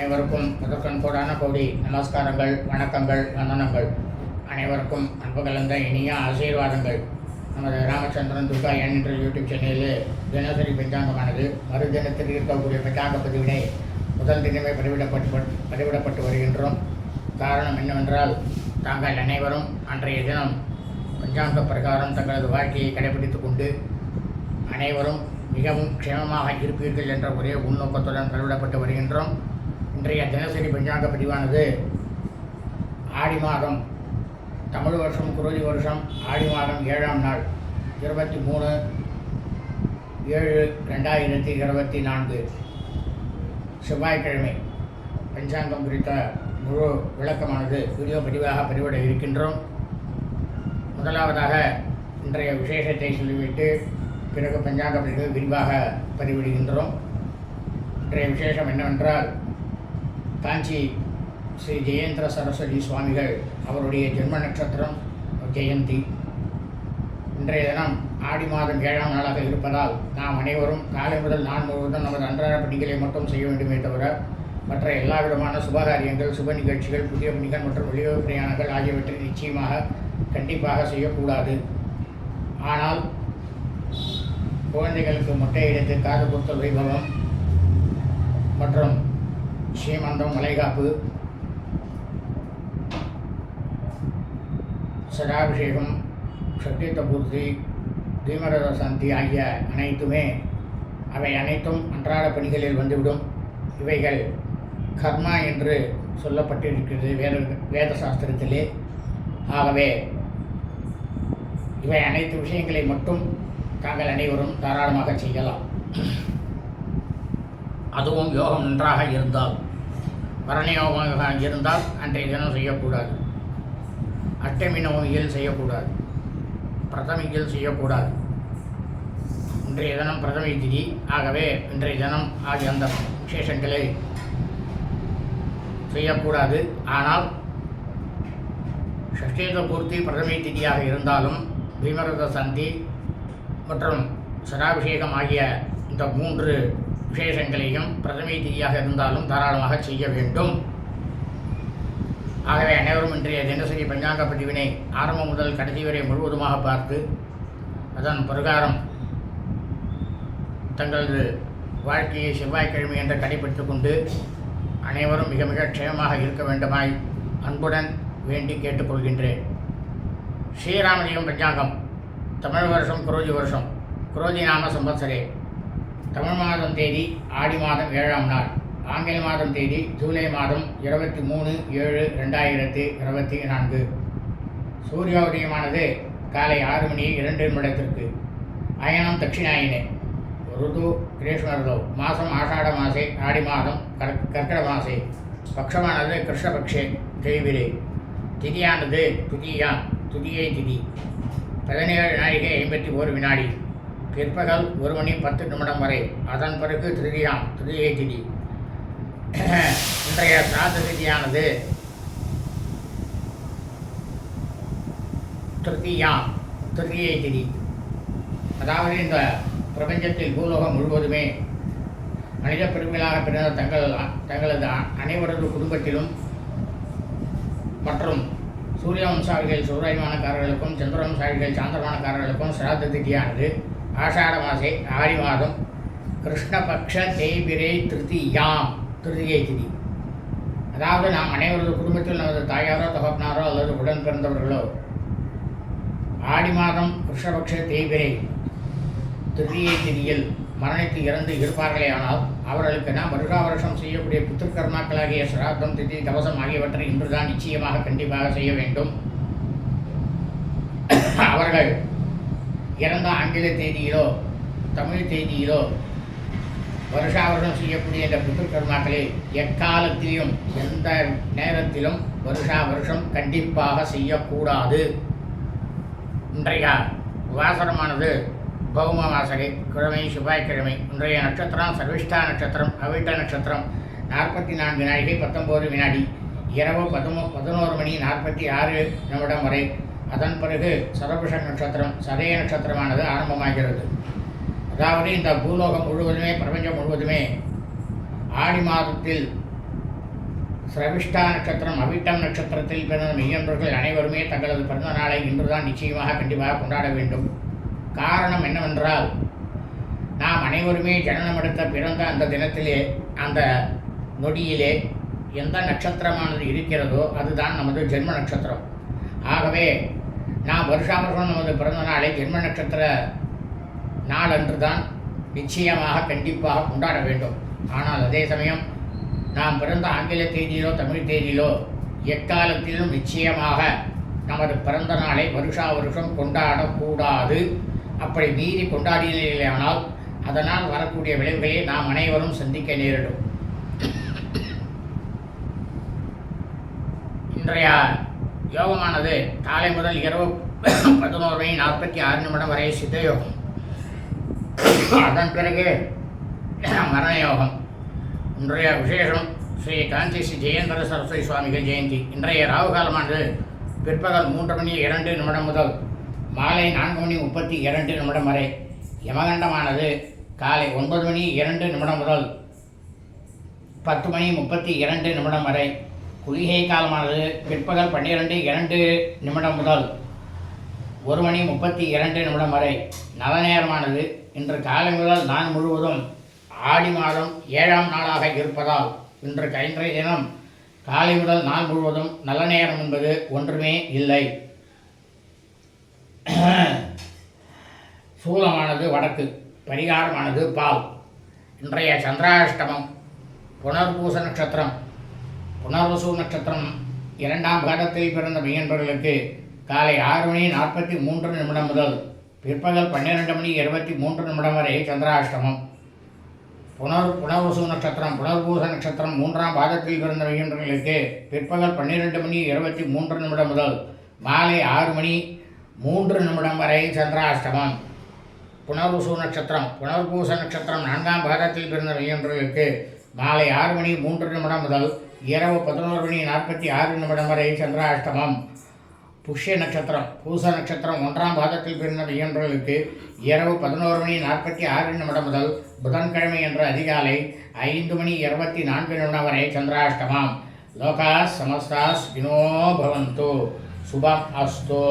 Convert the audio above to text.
அனைவருக்கும் முதற்கண் கோடான கோடி நமஸ்காரங்கள் வணக்கங்கள் வந்தனங்கள். அனைவருக்கும் அன்பு கலந்த இனிய ஆசீர்வாதங்கள். நமது ராமச்சந்திரன் துர்கா என் என்ற யூடியூப் சேனலில் தினசரி பஞ்சாங்கமானது மறு தினத்தில் இருக்கக்கூடிய பஞ்சாங்க பதிவினை முதல் தினமே பதிவிடப்பட்டு பதிவிடப்பட்டு வருகின்றோம். காரணம் என்னவென்றால் தாங்கள் அனைவரும் அன்றைய தினம் பஞ்சாங்க பிரகாரம் தங்களது வாழ்க்கையை கடைபிடித்து கொண்டு அனைவரும் மிகவும் க்ஷேமமாக இருப்பீர்கள் என்ற ஒரே உள்நோக்கத்துடன் பதிவிடப்பட்டு வருகின்றோம். இன்றைய தினசரி பஞ்சாங்க பதிவானது ஆடி மாதம் தமிழ் வருஷம் குரோதி வருஷம் ஆடி மாதம் ஏழாம் நாள் இருபத்தி மூணு ஏழு ரெண்டாயிரத்தி இருபத்தி நான்கு செவ்வாய்க்கிழமை. பஞ்சாங்கம் குறித்த முழு விளக்கமானது வீடியோ பதிவாக பதிவிட இருக்கின்றோம். முதலாவதாக இன்றைய விசேஷத்தை சொல்லிவிட்டு பிறகு பஞ்சாங்க பதிவு விரிவாக பதிவிடுகின்றோம். இன்றைய விசேஷம் என்னவென்றால் காஞ்சி ஸ்ரீ ஜெயேந்திர சரஸ்வதி சுவாமிகள் அவருடைய ஜென்ம நட்சத்திரம் ஜெயந்தி. இன்றைய தினம் ஆடி மாதம் ஏழாம் நாளாக இருப்பதால் நாம் அனைவரும் காலை முதல் நான் முழுவதும் நமது அன்றாட பணிகளை மட்டும் செய்ய வேண்டுமே தவிர மற்ற எல்லா விதமான சுபகாரியங்கள் சுப நிகழ்ச்சிகள் புதிய பணிகள் மற்றும் வெளியுறவு பிரயாணங்கள் ஆகியவற்றை நிச்சயமாக கண்டிப்பாக செய்யக்கூடாது. ஆனால் குழந்தைகளுக்கு முட்டையிடத்து காது குத்தல் வைபவம் மற்றும் ஸ்ரீமந்தம் மலைகாப்பு. சதாபிஷேகம் சத்தியத்த பூர்த்தி தீமரத சாந்தி ஆகிய அனைத்துமே அவை அனைத்தும் அன்றாட பணிகளில் வந்துவிடும். இவைகள் கர்மா என்று சொல்லப்பட்டிருக்கிறது வேத வேத சாஸ்திரத்திலே. ஆகவே இவை அனைத்து விஷயங்களை மட்டும் தாங்கள் அனைவரும் தாராளமாக செய்யலாம். அதுவும் யோகம் நன்றாக இருந்தால் பரணியோகமாக இருந்தால் அன்றைய தினம் செய்யக்கூடாது. அட்டமி நவமியில் செய்யக்கூடாது. பிரதமியில் செய்யக்கூடாது. இன்றைய தினம் பிரதமை திதி. ஆகவே இன்றைய தினம் ஆகிய அந்த விசேஷங்களை செய்யக்கூடாது. ஆனால் ஷஷ்டீத பூர்த்தி பிரதமை திதியாக இருந்தாலும் பீமரத சந்தி மற்றும் சதாபிஷேகம் ஆகிய இந்த மூன்று விசேஷங்களையும் பிரதமை திதியாக இருந்தாலும் தாராளமாக செய்ய வேண்டும். ஆகவே அனைவரும் இன்றைய தினசரி பஞ்சாங்க பதிவினை ஆரம்பம் முதல் கடைசி வரை முழுவதுமாக பார்த்து அதன் பிரகாரம் தங்களது வாழ்க்கையை செவ்வாய்க்கிழமை என்று கடைபிடித்துக் கொண்டு அனைவரும் மிக மிக க்ஷேமமாக இருக்க வேண்டுமாய் அன்புடன் வேண்டி கேட்டுக்கொள்கின்றேன். ஸ்ரீராமலிங்கம் பஞ்சாங்கம். தமிழ் வருஷம் குரோஜி வருஷம். குரோதி நாம சம்பத்சரே தமிழ் மாதம் தேதி ஆடி மாதம் ஏழாம் நாள். ஆங்கில மாதம் தேதி ஜூலை மாதம் இருபத்தி மூணு ஏழு ரெண்டாயிரத்தி இருபத்தி நான்கு. சூரியோதயமானது காலை ஆறு மணி இரண்டு நிமிடத்திற்கு. அயனம் தட்சிணாயினே. ருது கிரீஷ்ம மாதம் ஆஷாட மாசே ஆடி மாதம் கர் கர்க்கட மாசே. பக்ஷமானது கிருஷ்ணபக்ஷே தேய்விரே. திதியானது துதியாம் துதியை திதி. பதினேழு நாழிகை ஐம்பத்தி ஒரு வினாடி. பிற்பகல் ஒரு மணி பத்து நிமிடம் வரை. அதன் பிறகு திருதியாம். திருதியை திதி. இன்றைய சிராத திதியானது திருத்தியாம் திருதியை திதி. அதாவது இந்த பிரபஞ்சத்தில் பூலோகம் முழுவதுமே மனித பெருமையாக பிறந்த தங்கள் தங்களது அனைவரது குடும்பத்திலும் மற்றும் சூரிய வம்சாவிகள் சூரியமானக்காரர்களுக்கும் சந்திர வம்சாவிகள் சாந்திரமானக்காரர்களுக்கும் சிராத்த திதியானது. ஆஷாட மாசே ஆடி மாதம் கிருஷ்ணபக்ஷ தேய்பிரே திருத்தியாம் திருதியை திதி. அதாவது நாம் அனைவரது குடும்பத்தில் நமது தாயாரோ தகப்பனாரோ அல்லது உடன் பிறந்தவர்களோ ஆடி மாதம் கிருஷ்ணபக்ஷ தேய்பிரை திருதியை திதியில் மரணித்து இறந்து இருப்பார்களே ஆனால் அவர்களுக்கு நாம் வருஷா வருஷம் செய்யக்கூடிய புத்திரகர்மாக்களாகிய சிராத்தம் திதி தவசம் ஆகியவற்றை இன்றுதான் நிச்சயமாக கண்டிப்பாக செய்ய வேண்டும். அவர்கள் இறந்த ஆங்கில தேதியிலோ தமிழ் தேதியிலோ வருஷா வருஷம் செய்யக்கூடிய இந்த பித்ருக்கர்மாக்களை எக்காலத்திலும் எந்த நேரத்திலும் வருஷா வருஷம் கண்டிப்பாக செய்யக்கூடாது. இன்றைய வாசனமானது பௌம வாசகை கிழமை செவ்வாய்க்கிழமை இன்றைய நட்சத்திரம் சர்விஷ்டா நட்சத்திரம் அவிட்ட நட்சத்திரம் நாற்பத்தி நான்கு நாழிகை பத்தொம்போது வினாடி இரவு பதினோ பதினோரு மணி நாற்பத்தி ஆறு நிமிடம் வரை அதன் பிறகு சரபுஷ நட்சத்திரம் சதய நட்சத்திரமானது ஆரம்பமாகிறது. அதாவது இந்த பூலோகம் முழுவதுமே பிரபஞ்சம் முழுவதுமே ஆடி மாதத்தில் சிரவிஷ்டா நட்சத்திரம் அவிட்டம் நட்சத்திரத்தில் பிறந்த மெய்யன்பர்கள் அனைவருமே தங்களது பிறந்த நாளை இன்றுதான் நிச்சயமாக கண்டிப்பாக கொண்டாட வேண்டும். காரணம் என்னவென்றால் நாம் அனைவருமே ஜனனம் எடுத்த பிறந்த அந்த தினத்திலே அந்த நொடியிலே எந்த நட்சத்திரமானது இருக்கிறதோ அதுதான் நமது ஜென்ம நட்சத்திரம். ஆகவே நாம் வருஷாமருஷம் நமது பிறந்த நாளை ஜென்ம நட்சத்திர நாளன்று தான் நிச்சயமாக கண்டிப்பாக கொண்டாட வேண்டும். ஆனால் அதே சமயம் நாம் பிறந்த ஆங்கில தேதியிலோ தமிழ் தேதியிலோ எக்காலத்திலும் நிச்சயமாக நமது பிறந்த நாளை வருஷா வருஷம் கொண்டாடக்கூடாது. அப்படி மீறி கொண்டாடினால் அதனால் வரக்கூடிய விளைவுகளை நாம் அனைவரும் சந்திக்க நேரிடும். இன்றைய யோகமானது. காலை முதல் இரவு பதினோரு மணி நாற்பத்தி ஆறு நிமிடம் வரை சித்த யோகம் அதன் பிறகு மரண யோகம் இன்றைய விசேஷம் ஸ்ரீ காஞ்சி ஸ்ரீ ஜெயேந்திர சரஸ்வதி சுவாமிகள் ஜெயந்தி. இன்றைய ராகு காலமானது பிற்பகல் மூன்று மணி இரண்டு நிமிடம் முதல் மாலை நான்கு மணி முப்பத்தி இரண்டு நிமிடம் வரை. யமகண்டமானது காலை ஒன்பது மணி இரண்டு நிமிடம் முதல் பத்து மணி முப்பத்தி இரண்டு நிமிடம் வரை. குளிகை காலமானது பிற்பகல் பன்னிரெண்டு இரண்டு நிமிடம் முதல் ஒரு மணி முப்பத்தி இரண்டு நிமிடம் வரை நல நேரமானது இன்று காலை முதல் நான் முழுவதும் ஆடி மாதம் ஏழாம் நாளாக இருப்பதால் இன்று கைன்றைய தினம் காலை முதல் நாள் முழுவதும் நல்ல நேரம் என்பது ஒன்றுமே இல்லை. சூலமானது வடக்கு பரிகாரமானது பால். இன்றைய சந்திராஷ்டமம் புனர்பூச நட்சத்திரம் புனர்வசு நட்சத்திரம் இரண்டாம் பாதத்தில் பிறந்த மெய்யன்பர்களுக்கு காலை ஆறு மணி நாற்பத்தி மூன்று நிமிடம் முதல் பிற்பகல் பன்னிரெண்டு மணி இருபத்தி மூன்று நிமிடம் வரை சந்திராஷ்டமம். புனர் புனர்வசு நட்சத்திரம் புனர்பூச நட்சத்திரம் மூன்றாம் பாதத்தில் பிறந்த மெய்யன்பர்களுக்கு பிற்பகல் பன்னிரெண்டு மணி இருபத்தி மூன்று நிமிடம் முதல் மாலை ஆறு மணி மூன்று நிமிடம் வரை சந்திராஷ்டமம். புனர்வசு நட்சத்திரம் புனர்பூச நட்சத்திரம் நான்காம் பாதத்தில் பிறந்த மெய்யன்பர்களுக்கு மாலை ஆறு மணி மூன்று நிமிடம் முதல் இரவு பதினோரு மணி நாற்பத்தி ஆறு நிமிடம் வரை சந்திராஷ்டமம். புஷ்ய நட்சத்திரம் பூச நட்சத்திரம் ஒன்றாம் பாதத்தில் பிறந்த இயன்றவர்களுக்கு இரவு பதினோரு மணி நாற்பத்தி ஆறு நிமிடம் முதல் புதன்கிழமை என்ற அதிகாலை ஐந்து மணி இருபத்தி நான்கு நிமிடம் வரை சந்திராஷ்டமம். லோகா சமஸ்தாஸ் ஸ்வினோ பவந்து. சுபம் அஸ்தோ.